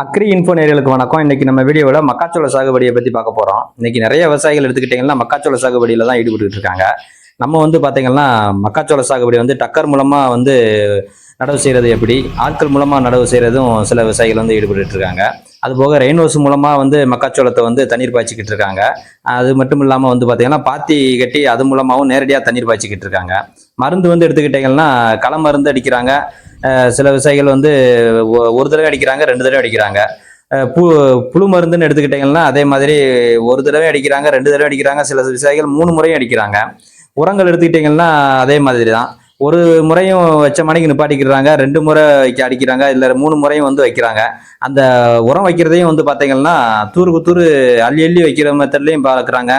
Agri info நேர்களுக்கு வணக்கம். இன்னைக்கு நம்ம வீடியோவில் மக்காச்சோள சாகுபடியை பற்றி பார்க்க போகிறோம் இன்னைக்கு நிறைய விவசாயிகள் எடுத்துக்கிட்டிங்கன்னா மக்காச்சோள சாகுபடியில் தான் ஈடுபட்டு இருக்காங்க. நம்ம வந்து பார்த்தீங்கன்னா மக்காச்சோள சாகுபடி வந்து டக்கர் மூலமாக வந்து நடவு செய்கிறது எப்படி ஆட்கள் மூலமாக நடவு செய்கிறதும் சில விவசாயிகள் வந்து ஈடுபட்டு இருக்காங்க. அதுபோக ரெயின்வாஸ் மூலமாக வந்து மக்காச்சோளத்தை வந்து தண்ணீர் பாய்ச்சிக்கிட்டு இருக்காங்க. அது மட்டும் இல்லாமல் வந்து பார்த்தீங்கன்னா பாத்தி கட்டி அது மூலமாகவும் நேரடியாக தண்ணீர் பாய்ச்சிக்கிட்டு இருக்காங்க. மருந்து வந்து எடுத்துக்கிட்டிங்கன்னா களை மருந்து அடிக்கிறாங்க. சில விவசாயிகள் வந்து ஒ- ஒரு தடவை அடிக்கிறாங்க ரெண்டு தடவை அடிக்கிறாங்க. பு புழு மருந்துன்னு எடுத்துக்கிட்டிங்கன்னா அதே மாதிரி ஒரு தடவை அடிக்கிறாங்க ரெண்டு தடவை அடிக்கிறாங்க. சில விவசாயிகள் மூணு முறையும் அடிக்கிறாங்க. உரங்கள் எடுத்துக்கிட்டிங்கன்னா அதே மாதிரி தான் ஒரு முறையும் வச்ச மணிக்கு நிப்பாட்டிக்கிறாங்க ரெண்டு முறை வைக்க அடிக்கிறாங்க இல்லை மூணு முறையும் வந்து வைக்கிறாங்க. அந்த உரம் வைக்கிறதையும் வந்து பார்த்தீங்கன்னா தூருக்கு தூரு அள்ளி அள்ளி வைக்கிற மெத்தட்லையும் பார்க்குறாங்க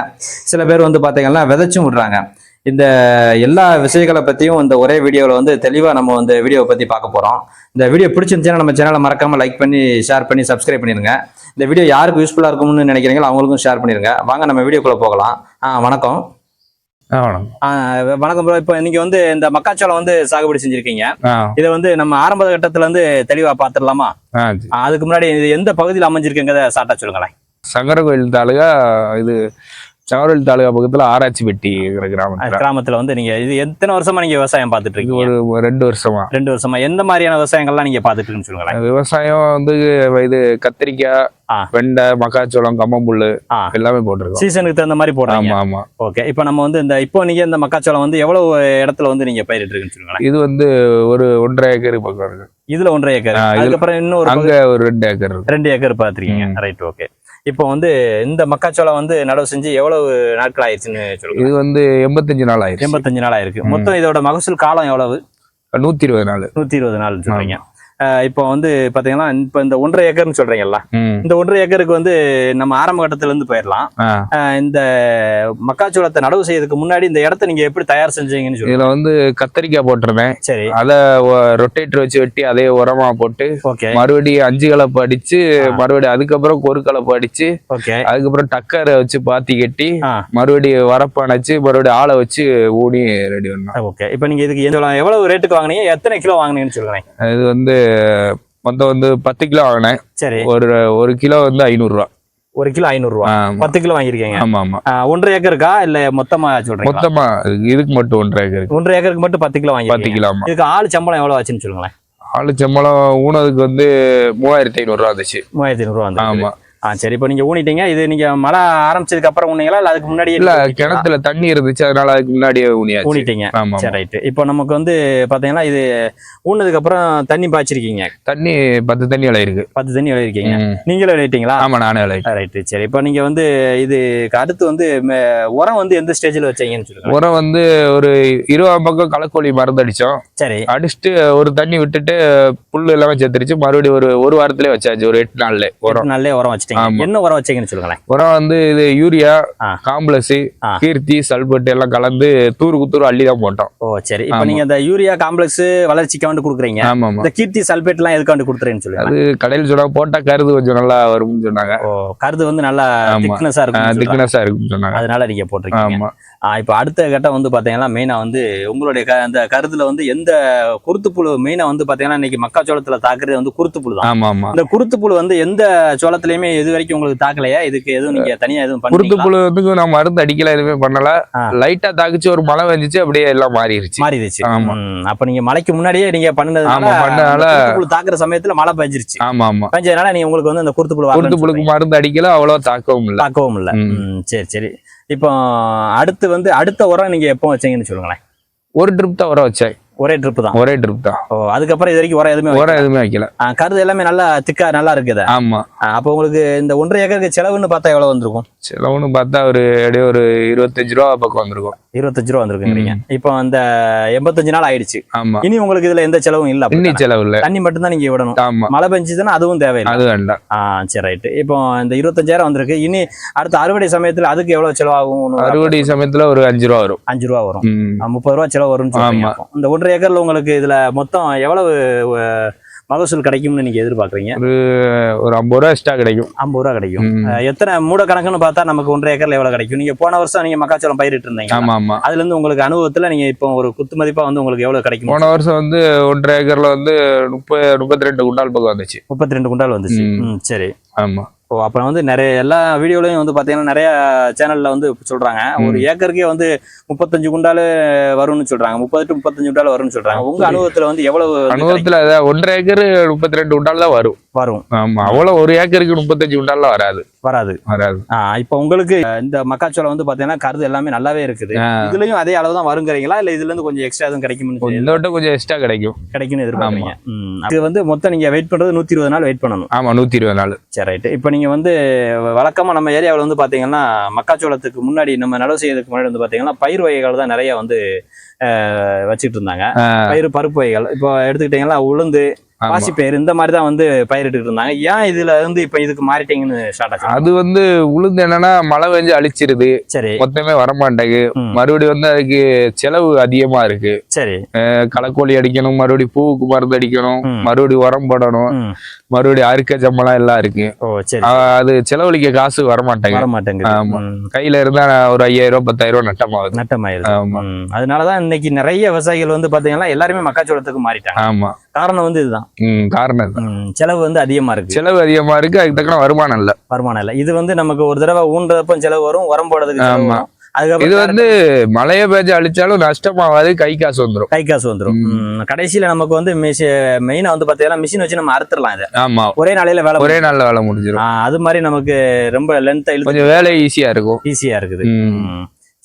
சில பேர் வந்து பார்த்தீங்கன்னா விதைச்சும் விடுறாங்க. இந்த எல்லா விஷயங்களை பற்றியும் இந்த ஒரே வீடியோவில் வந்து தெளிவாக நம்ம வந்து வீடியோவை பற்றி பார்க்க போகிறோம் இந்த வீடியோ பிடிச்சிருந்துச்சுன்னா நம்ம சேனலை மறக்காமல் லைக் பண்ணி ஷேர் பண்ணி சப்ஸ்கிரைப் பண்ணிடுங்க இந்த வீடியோ யாருக்கு யூஸ்ஃபுல்லாக இருக்கும்னு நினைக்கிறீங்களோ அவங்களுக்கும் ஷேர் பண்ணிடுங்க வாங்க நம்ம வீடியோக்குள்ளே போகலாம். ஆ வணக்கம். வணக்கம் ப்ரோ இப்போ இன்னைக்கு வந்து இந்த மக்காச்சோளம் வந்து சாகுபடி செஞ்சுருக்கீங்க. இதை வந்து நம்ம ஆரம்ப கட்டத்துல இருந்து ஆ சரி. அதுக்கு முன்னாடி இது எந்த பகுதியில் அமைஞ்சிருக்குங்கிறத சாட்டா சொல்லுங்களேன். சங்கர கோயில் தாலுகா இது சங்கரகோயில் தாலுகா பக்கத்துல ஆராய்ச்சி பெட்டி இருக்கிற கிராமத்துல. கிராமத்துல வந்து நீங்க இது எத்தனை வருஷமா நீங்க விவசாயம் பார்த்துட்டு இருக்கீங்க? ஒரு ரெண்டு வருஷமா. ரெண்டு வருஷமா. எந்த மாதிரியான விவசாயங்கள்லாம் நீங்க பார்த்துட்டு இருக்குன்னு சொல்லுங்களேன். விவசாயம் வந்து இது கத்திரிக்காய். வெண்டை மக்காச்சோளம் கம்மம்புல்லு. எல்லாமே போட்டிருக்கோம். சீசனுக்கு தகுந்த மாதிரி போடுறாங்க. ஆமா ஆமா. ஓகே. இப்போ நம்ம வந்து இந்த இப்போ நீங்க இந்த மக்காச்சோளம் வந்து எவ்வளவு இடத்துல வந்து நீங்க பயிரிட்டு இருக்குன்னு சொல்லுங்களேன். இது வந்து ஒரு ஒன்றரை ஏக்கர் பக்கம் இருக்கு. இதுல ஒன்றரை ஏக்கர். அதுக்கப்புறம் இன்னொரு அங்க ஒரு ரெண்டு ஏக்கர் ரெண்டு ஏக்கர் பார்த்துருக்கீங்க. ம். ரைட் ஓகே இப்போ வந்து இந்த மக்காச்சோளம் வந்து நடவு செஞ்சு எவ்வளவு நாட்கள் ஆயிடுச்சுன்னு சொல்லுங்க. இது வந்து எண்பத்தஞ்சு நாள் ஆயிடுச்சு. எண்பத்தஞ்சு நாள் ஆயிருக்கு. மொத்தம் இதோட மகசூல் காலம் எவ்வளவு? நூத்தி இருபது நாள். நூத்தி இருபது நாள் சொல்றீங்க. இப்போ வந்து பாத்தீங்கன்னா இப்போ இந்த ஒன்றரை ஏக்கர்னு சொல்றீங்கல்ல இந்த ஒன்றரை ஏக்கருக்கு வந்து நம்ம ஆரம்ப கட்டத்துல இருந்து போயிடலாம் இந்த மக்காச்சோளத்தை நடவு செய்யறதுக்கு முன்னாடி இந்த இடத்த நீங்க எப்படி தயார் செஞ்சீங்கன்னு சொல்லுங்க. இதுல வந்து கத்திரிக்காய் போட்டிருந்தேன். சரி. அதை ரொட்டேட்டர் வச்சு வெட்டி அதே உரமா போட்டு ஓகே. மறுபடியும் அஞ்சு கலப்பு அடிச்சு. மறுபடியும் அதுக்கப்புறம் ஒரு கலப்பு அடிச்சு ஓகே. அதுக்கப்புறம் டக்கரை வச்சு பாத்தி கட்டி. மறுபடியும் வரப்பு அணைச்சு மறுபடியும் ஆளை வச்சு ஊனி ரெடி பண்ணோம். ஓகே. இப்போ நீங்க இதுக்கு எவ்வளவு ரேட்டுக்கு வாங்குனீங்க? எத்தனை கிலோ வாங்குனீங்கன்னு சொல்லுங்களேன். இது வந்து மொத்தம் வந்து பத்து கிலோ வாங்கினேன் சரி. ஒரு ஒரு கிலோ வந்து ஐநூறு ரூபா ஒரு கிலோ ஐநூறு ரூபா ஆமா. பத்து கிலோ வாங்கியிருக்கீங்க. ஆமா ஆமா. ஒன்றரை ஏக்கருக்கா? இல்ல மொத்தமா சொல்றீங்களா? மொத்தமா இதுக்கு மட்டும் ஒன்றரை ஏக்கருக்கு. ஒன்றரை ஏக்கருக்கு மட்டும் பத்து கிலோ பத்து வாங்கிருக்கீங்க கிலோ இதுக்கு ஆள் சம்பளம் எவ்வளவு ஆச்சுன்னு சொல்லுங்களேன். ஆளு சம்பளம் ஊனதுக்கு வந்து மூவாயிரத்தி ஐநூறு ரூபா வந்துச்சு. மூவாயிரத்தி ஐநூறு ரூபா வந்து ஆமா. ஆ சரி இப்போ நீங்க ஊனிட்டீங்க. இது நீங்க மழை ஆரம்பிச்சதுக்கு அப்புறம் ஊனீங்களா இல்ல அதுக்கு முன்னாடியே இல்ல? கிணத்துல தண்ணி இருந்துச்சு அதனால அதுக்கு முன்னாடியே ஊனியாச்சு. ஊனிட்டீங்க. ஆமா சரி ரைட்டு. இப்போ நமக்கு வந்து பாத்தீங்கன்னா இது ஊனதுக்கு அப்புறம் தண்ணி பாய்ச்சிருக்கீங்க. தண்ணி பத்து தண்ணி விலை இருக்கு பத்து தண்ணி எழுதிருக்கீங்க ம். நீங்களும் எழுதிட்டீங்களா ஆமா நானே விலை ரைட்டு சரி. இப்போ நீங்க வந்து இது அடுத்து வந்து உரம் வந்து எந்த ஸ்டேஜில் வச்சீங்கன்னு சொல்லுங்க. உரம் வந்து ஒரு இருபது பக்கம் களைக்கோழி மருந்து அடிச்சோம். சரி. அடிச்சுட்டு ஒரு தண்ணி விட்டுட்டு புல்லு எல்லாமே செத்துருச்சு. மறுபடியும் ஒரு ஒரு வாரத்திலே வச்சாச்சு ஒரு எட்டு நாள்ல உரம். நல்ல உரம் வச்சிட்டீங்க. என்ன உரம் வச்சீங்கன்னு சொல்லுங்களேன். உரம் வந்து இது யூரியா. காம்ப்ளஸ். கீர்த்தி சல்பேட் எல்லாம் கலந்து தூரு குத்தூரு அள்ளி தான் போட்டோம். ஓ சரி. இப்போ. நீங்க இந்த யூரியா காம்ப்ளெக்ஸ் வளர்ச்சிக்கு வந்து கொடுக்குறீங்க. ஆமா இந்த கீர்த்தி சல்பேட்லாம் எதுக்காண்டு கொடுத்துறேன்னு சொல்லுங்க. அது கடையில் சொன்னாங்க போட்டா கருது கொஞ்சம் நல்லா வரும்னு சொன்னாங்க. ஓ கருது வந்து நல்லா. திக்னஸா இருக்கும் திக்னஸா இருக்குன்னு சொன்னாங்க. அதனால நீங்க போட்டிருக்கீங்க. ஆமா. இப்போ அடுத்த கட்டம் வந்து பாத்தீங்கன்னா மெயினா வந்து உங்களுடைய க- அந்த கருத்துல வந்து எந்த குருத்துப்புழு மெயினா வந்து பாத்தீங்கன்னா இன்னைக்கு மக்காச்சோளத்துல தாக்குறது வந்து குருத்துப்புழு தான் இந்த குருத்துப்புழு வந்து எந்த சோளத்திலயுமே இது வரைக்கும் உங்களுக்கு தாக்கலையா? இதுக்கு எதுவும் நீங்க தனியா எதுவும் குருத்து புழு வந்து நான் மருந்து அடிக்கல எதுவுமே பண்ணல. லைட்டா தாக்குச்சு ஒரு மழை வந்துச்சு அப்படியே எல்லாம் மாறிடுச்சு. மாறிடுச்சு. ஆமா. அப்ப நீங்க மழைக்கு முன்னாடியே நீங்க பண்ணதுனால ஆமா, குருத்துப்புழு தாக்குற சமயத்துல மழை பெஞ்சிருச்சு. ஆமா ஆமா. பெஞ்சதுனால நீங்க உங்களுக்கு வந்து அந்த குருத்து வரலன்னு புழுக்கு மருந்து அடிக்கல அவ்வளவு தாக்கவும் இல்ல. தாக்கவும் இல்ல. சரி சரி. இப்போ அடுத்து வந்து அடுத்த உரம் நீங்க எப்போ வச்சீங்கன்னு சொல்லுங்களேன். ஒரு ட்ரிப் தான் உரம் வச்சேன். ஒரே ட்ரிப் தான். ஒரே ட்ரிப் தான். ஓ அதுக்கப்புறம் இது வரைக்கும் உரம் எதுவுமே. உரம் எதுவுமே வைக்கல. கருது எல்லாமே நல்லா திக்கா நல்லா இருக்குது ஆமா. அப்போ உங்களுக்கு இந்த ஒன்றரை ஏக்கருக்கு செலவுன்னு பார்த்தா எவ்வளவு வந்திருக்கும்? செலவுன்னு பார்த்தா ஒரு அப்படியே ஒரு இருபத்தஞ்சு ரூபா பக்கம் வந்திருக்கும். இருபத்தஞ்சு ரூபா வந்திருக்குங்கிறீங்க இப்போ அந்த எண்பத்தஞ்சு நாள் ஆயிடுச்சு. ஆமா. இனி உங்களுக்கு இதுல எந்த செலவும் இல்ல அப்படித்தானே? செலவு இல்ல. தண்ணி மட்டும் தான் நீங்க விடணும். ஆமா. மழை பெஞ்சதுன்னா அதுவும் தேவையில்லை. அது வேண்டாம். ஆ சரி ரைட்டு இப்போ இந்த இருபத்தஞ்சாயிரம் வந்திருக்கு. இனி அடுத்த அறுவடை சமயத்துல அதுக்கு எவ்வளவு செலவாகும் அறுவடை சமயத்துல ஒரு அஞ்சு ரூபா வரும். அஞ்சு ரூபா வரும். முப்பது ரூபா செலவு வரும்னு சொல்றீங்க ஆமா. ஒன்றரை ஏக்கர்ல உங்களுக்கு இதுல மொத்தம் எவ்வளவு மகசூல் கிடைக்கும்னு நீங்க எதிர்பார்க்குறீங்க? ஒரு ஐம்பது ரூபா எக்ஸ்ட்ரா கிடைக்கும். ஐம்பது ரூபா கிடைக்கும். எத்தனை மூட கணக்குன்னு பார்த்தா நமக்கு ஒன்றரை ஏக்கர்ல எவ்வளவு கிடைக்கும்? நீங்க போன வருஷம் நீங்க மக்காச்சோளம் பயிரிட்டு இருந்தீங்க ஆமா ஆமா. அதுல இருந்து உங்களுக்கு அனுபவத்துல நீங்க இப்போ ஒரு குத்து மதிப்பா வந்து உங்களுக்கு எவ்வளவு கிடைக்கும்? போன வருஷம் வந்து ஒன்றரை ஏக்கர்ல வந்து முப்பது முப்பத்தி ரெண்டு குண்டால் பக்கம் வந்துச்சு. முப்பத்தி ரெண்டு குண்டால் வந்துச்சு. சரி. ஆமா. ஓ அப்புறம் வந்து நிறைய எல்லா வீடியோலையும் வந்து பாத்தீங்கன்னா நிறைய சேனல்ல வந்து சொல்றாங்க. ஒரு ஏக்கருக்கே வந்து முப்பத்தஞ்சு குண்டால் வரும்னு சொல்றாங்க. முப்பது டு முப்பத்தஞ்சு குண்டால் வரும்னு சொல்றாங்க. உங்க அப்படி. அனுபவத்துல வந்து எவ்வளவு அனுபவத்துல ஒன்றரை ஏக்கர் முப்பத்தி ரெண்டு குண்டால் தான் வரும்? வரும். ஆமா அவ்வளவு ஒரு ஏக்கருக்கு முப்பத்தஞ்சு குண்டால்லாம் வராது. வராது. வராது. இப்போ உங்களுக்கு இந்த மக்காச்சோளம் வந்து பாத்தீங்கன்னா கருது எல்லாமே நல்லாவே இருக்குது. இதுலயும் அதே அளவு தான் வருங்கிறீங்களா? இல்ல இதுல இருந்து கொஞ்சம் எக்ஸ்ட்ரா எதுவும் கிடைக்கும்னு சொல்லி இந்த கொஞ்சம் எக்ஸ்ட்ரா கிடைக்கும். கிடைக்கும்னு எதிர்பார்க்குறீங்க? ம். இது வந்து மொத்தம் நீங்க வெயிட் பண்றது நூத்தி இருபது நாள் வெயிட் பண்ணணும். ஆமா நூத்தி இருபது நாள். சரி ரைட்டு இப்போ நீங்க வந்து வழக்கமா நம்ம ஏரியாவில் வந்து பாத்தீங்கன்னா மக்காச்சோளத்துக்கு முன்னாடி நம்ம நடவு செய்யறதுக்கு முன்னாடி வந்து பாத்தீங்கன்னா பயிர் வகைகள் தான் நிறைய வந்து வச்சுட்டு இருந்தாங்க. பயிர் பருப்பு வகைகள். இப்போ எடுத்துக்கிட்டீங்கன்னா உளுந்து. பாசிப்பயிர் இந்த மாதிரி தான் வந்து பயிரிட்டு இருந்தாங்க ஏன் இதுல இருந்து இப்போ இதுக்கு மாறிட்டீங்கன்னு ஸ்டார்ட் ஆச்சு? அது வந்து உளுந்து என்னன்னா மழை பெஞ்சு அழிச்சிருது. சரி. மொத்தமே வரமாட்டேங்குது. ம். மறுபடியும் வந்து அதுக்கு செலவு அதிகமா இருக்கு. சரி. களைக்கோழி அடிக்கணும் மறுபடியும் பூவுக்கு மருந்து அடிக்கணும். மறுபடியும் உரம் போடணும். மறுபடியும் அறுக்க சம்பளம் எல்லாம் இருக்கு. அது செலவழிக்க காசு வரமாட்டேங்குது. வர மாட்டேங்குது ஆமா. கையில இருந்தா ஒரு ஐயாயிரம் ரூபாய் பத்தாயிரம் ரூபாய் நட்டமாகுது. நட்டமாயிருது. ஆமா. அதனாலதான் இன்னைக்கு நிறைய விவசாயிகள் வந்து பாத்தீங்கன்னா எல்லாருமே மக்காச்சோளத்துக்கு மாறிட்டாங்க. ஆமா. காரணம் வந்து இதுதான். காரணம். செலவு வந்து அதிகமா இருக்கு. செலவு அதிகமா இருக்கு அதுக்கு தக்கன வருமானம் இல்ல. வருமானம் இல்ல. இது வந்து நமக்கு ஒரு தடவை ஊன்றப்ப செலவு வரும் உரம் போடுறதுக்கு ஆமா. இது வந்து மழைய பேஞ்சு அழிச்சாலும் நஷ்டமாவாது கை காசு வந்துரும். கை காசு வந்துரும். ம். ம். கடைசியில நமக்கு வந்து மெயினா வந்து பாத்தீங்கன்னா மிஷின் வச்சு நம்ம அறுத்துடலாம் இதை. ஆமா. ஒரே நாளையில வேலை ஒரே நாள்ல வேலை முடிஞ்சிரும். ஆ, அது மாதிரி நமக்கு ரொம்ப இழுத்து கொஞ்சம் வேலை ஈஸியா இருக்கும். ஈஸியா இருக்குது.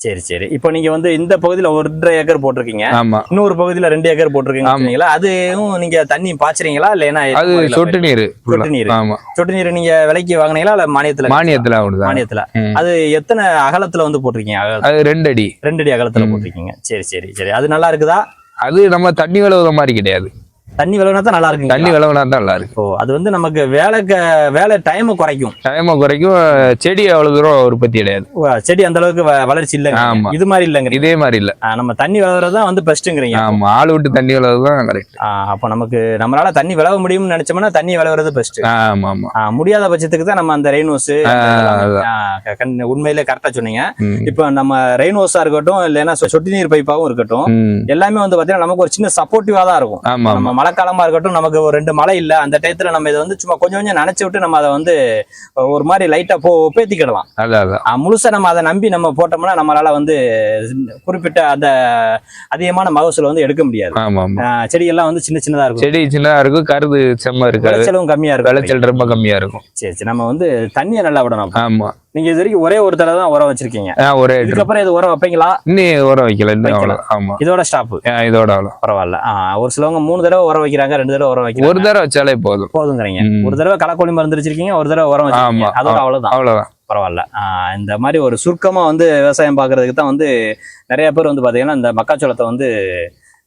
சரி சரி. இப்போ நீங்க வந்து இந்த பகுதியில ஒன்றரை ஏக்கர் போட்டிருக்கீங்க. ஆமா. இன்னொரு பகுதியில ரெண்டு ஏக்கர் போட்டிருக்கீங்க அதுவும் நீங்க தண்ணி பாய்ச்சறீங்களா? இல்ல அது சொட்டு நீர் சொட்டு நீர். ஆமா. சொட்டு நீர் நீங்க விலைக்கு வாங்குனீங்களா? இல்ல மானியத்துல? மானியத்துல மானியத்துல. அது எத்தனை அகலத்துல வந்து போட்டிருக்கீங்க? அது ரெண்டு அடி. ரெண்டு அடி அகலத்துல. போட்டிருக்கீங்க. சரி சரி சரி. அது நல்லா இருக்குதா? அது நம்ம தண்ணி விளவுற மாதிரி கிடையாது. தண்ணி விளவுனா தான் நல்லா இருக்குங்க தண்ணி விளவுனா தான் நல்லா இருக்கு. ஓ அது வந்து நமக்கு வேலை க- வேலை டைம் குறைக்கும். டைமை குறைக்கும். செடி அவ்வளவு தூரம் உற்பத்தி கிடையாது. செடி அந்த அளவுக்கு வளர்ச்சி இல்லைங்க. ஆமா. இது மாதிரி இல்லைங்க. இதே மாதிரி இல்ல. நம்ம தண்ணி விளவுறது தான் வந்து பெஸ்ட்டுங்கிறீங்க ஆமா. ஆள் விட்டு தண்ணி விளவு தான் கரெக்ட் அப்போ நமக்கு நம்மளால தண்ணி விளவ முடியும்னு நினைச்சோம்னா தண்ணி விளவுறது பெஸ்ட் ஆமா ஆமா. முடியாத பட்சத்துக்கு தான் நம்ம அந்த ரெயின் ஹோஸ் அதான். உண்மையிலே கரெக்டா சொன்னீங்க. இப்போ நம்ம ரெயின் ஹோஸா இருக்கட்டும் இல்லைன்னா சொட்டு நீர் பைப்பாவும் இருக்கட்டும். எல்லாமே வந்து பாத்தீங்கன்னா நமக்கு ஒரு சின்ன சப்போர்ட்டிவா தான் இருக்கும். ஆமா. நம்ம மழைக்காலமா இருக்கட்டும் நமக்கு ஒரு ரெண்டு மழை இல்ல அந்த டயத்துல நம்ம இதை வந்து சும்மா கொஞ்சம் கொஞ்சம் நினைச்சு விட்டு நம்ம அதை வந்து ஒரு மாதிரி லைட்டா போ ஒப்பேத்திக்கிடலாம் அதான் அதான் ஆஹ் முழுசா நம்ம அதை நம்பி நம்ம போட்டோம்னா நம்மளால வந்து குறிப்பிட்ட அந்த அதிகமான மகசூல் வந்து எடுக்க முடியாது. செடியெல்லாம் வந்து சின்ன சின்னதா இருக்கும். செடி சின்னதா இருக்கும் கருது செம்ம இருக்காது. விளைச்சலும் கம்மியா இருக்கும். விளைச்சல் ரொம்ப கம்மியா இருக்கும். சரி சரி. நம்ம வந்து தண்ணியை நல்லா விடணும் ஆமா. நீங்க இது வரைக்கும் ஒரே ஒரு தடவை தான் உரம் வச்சிருக்கீங்க. ஒரே. இதுக்கப்புறம் இது உரம் வைப்பீங்களா? இன்னும் உரம் வைக்கல இன்னும் ஆமா. இதோட ஸ்டாப் இதோட அவ்வளவு. பரவாயில்ல. ஒரு சிலவங்க மூணு தடவை உரம் வைக்கிறாங்க ரெண்டு தடவை உரம் ஒரு வைக்கிறாங்க தடவை வச்சாலே போதும். போதுங்கிறீங்க. ஒரு தடவை களைக்கொல்லி மருந்து வச்சிருக்கீங்க ஒரு தடவை உரம் வச்சிருக்கீங்க. அதோட அவ்வளவுதான். அவ்வளவுதான். பரவாயில்ல. இந்த மாதிரி ஒரு சுருக்கமா வந்து விவசாயம் பாக்குறதுக்கு தான் வந்து நிறைய பேர் வந்து பாத்தீங்கன்னா இந்த மக்காச்சோளத்தை வந்து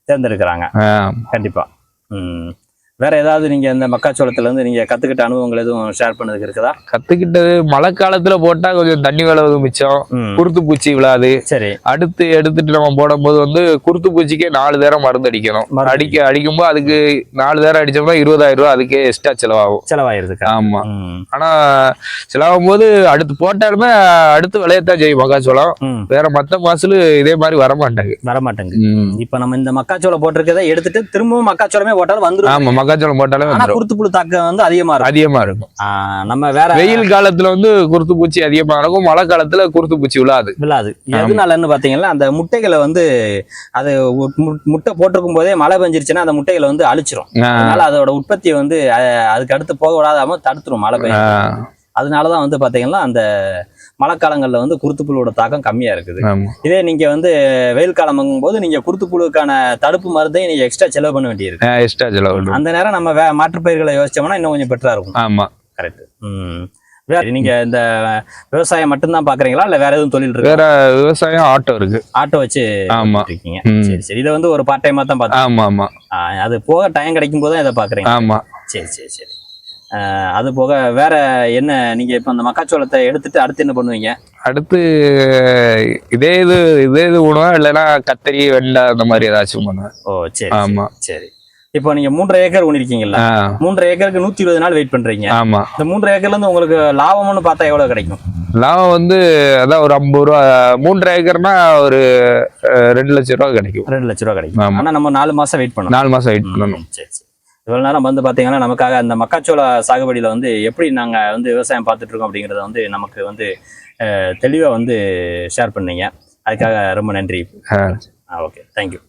தேர்ந்தெடுக்கிறாங்க. ஆ, கண்டிப்பா. ம். வேற ஏதாவது நீங்க இந்த மக்காச்சோளத்துல இருந்து நீங்க கத்துக்கிட்ட அனுபவங்கள் எதுவும் ஷேர் பண்ணதுக்கு இருக்குதா? கத்துக்கிட்டது மழை காலத்துல போட்டா கொஞ்சம் தண்ணி விளவு மிச்சம். குருத்து பூச்சி விழாது. சரி. அடுத்து எடுத்துட்டு நம்ம போடும்போது வந்து குருத்து பூச்சிக்கே நாலு தேரம் மருந்து அடிக்கணும். அடிக்க அடிக்கும்போது அதுக்கு நாலு தேரம் அடிச்சோம்னா இருபதாயிரம் ரூபாய் அதுக்கே எக்ஸ்ட்ரா செலவாகும். செலவாயிருதுக்கா? ஆமா. ஆனா செலவாகும் போது அடுத்து போட்டாலுமே அடுத்து விளையத்தான் செய்யும் மக்காச்சோளம். வேற மத்த மாசலு இதே மாதிரி வர மாட்டாங்க வரமாட்டேங்குது இப்ப நம்ம இந்த மக்காச்சோளம் போட்டிருக்கதை எடுத்துட்டு திரும்பவும் மக்காச்சோளமே போட்டாலும் வந்துரும். ஆமா மக்காச்சோளம் போட்டாலே ஆனா வந்துடும் குருத்து புழு தாக்கம் வந்து அதிகமா இருக்கும். அதிகமா இருக்கும். நம்ம வேற வெயில் காலத்துல வந்து குருத்து பூச்சி அதிகமா இருக்கும். மழை காலத்துல குருத்து பூச்சி விழாது. விழாது எதனாலன்னு பாத்தீங்கன்னா அந்த முட்டைகளை வந்து அது முட்டை போட்டிருக்கும் போதே மழை பெஞ்சிருச்சுன்னா அந்த முட்டைகளை வந்து அழிச்சிரும். அதனால அதோட உற்பத்தியை வந்து அதுக்கு அடுத்து போக விடாதாம தடுத்துரும் மழை பெய்யும் அதனாலதான் வந்து பாத்தீங்கன்னா அந்த மழைக்காலங்கள்ல வந்து குருத்துப்புழுவோட தாக்கம் கம்மியா இருக்குது. இதே நீங்க வந்து வெயில் காலம் போது நீங்க குருத்துப்புழுக்கான தடுப்பு மருந்தையும் நீங்க எக்ஸ்ட்ரா செலவு பண்ண வேண்டியிருக்கு. எக்ஸ்ட்ரா செலவு. அந்த நேரம் நம்ம வே- மாற்றுப்பயிர்களை யோசிச்சோம்னா இன்னும் கொஞ்சம் பெட்டரா இருக்கும். ஆமா. கரெக்ட் ம். நீங்க இந்த விவசாயம் மட்டும்தான் பாக்குறீங்களா? இல்ல வேற எதுவும் தொழில் இருக்கு? வேற விவசாயம் ஆட்டோ இருக்கு. ஆட்டோ வச்சு ஆமா. இருக்கீங்க. சரி சரி. இதை வந்து ஒரு பார்ட் டைமா தான் பார்த்தேன் ஆமா ஆமா. அது போக டைம் கிடைக்கும் போது தான் இதை பாக்குறீங்க. ஆமா. சரி சரி சரி. அது போக வேற என்ன நீங்க இப்ப அந்த மக்காச்சோளத்தை எடுத்துட்டு அடுத்து என்ன பண்ணுவீங்க? அடுத்து இதே இது இதே இது உணவா இல்லைன்னா கத்தரி வெண்டை அந்த மாதிரி ஏதாச்சும் பண்ணுவேன். ஓ சரி ஆமா. சரி. இப்போ நீங்க மூன்றரை ஏக்கர் ஊனிருக்கீங்கல்ல ஆ, மூன்றரை ஏக்கருக்கு நூத்தி இருபது நாள் வெயிட் பண்றீங்க. ஆமா. இந்த மூன்றரை ஏக்கர்ல இருந்து உங்களுக்கு லாபம்னு பார்த்தா எவ்வளவு கிடைக்கும்? லாபம் வந்து அதான் ஒரு ஐம்பது ரூபா மூன்றரை ஏக்கர்னா ஒரு ரெண்டு லட்சம் ரூபா கிடைக்கும். ரெண்டு லட்ச ரூபா கிடைக்கும். ஆனா நம்ம நாலு மாசம் வெயிட் பண்ணணும். நாலு மாசம் வெயிட் பண்ணணும். சரி. இவ்வளவு நேரம் வந்து பாத்தீங்கன்னா நமக்காக அந்த மக்காச்சோள சாகுபடியில வந்து எப்படி நாங்க வந்து விவசாயம் பார்த்துட்டு இருக்கோம் அப்படிங்கறத வந்து நமக்கு வந்து தெளிவா வந்து ஷேர் பண்ணீங்க. அதுக்காக ரொம்ப நன்றி. Okay thank you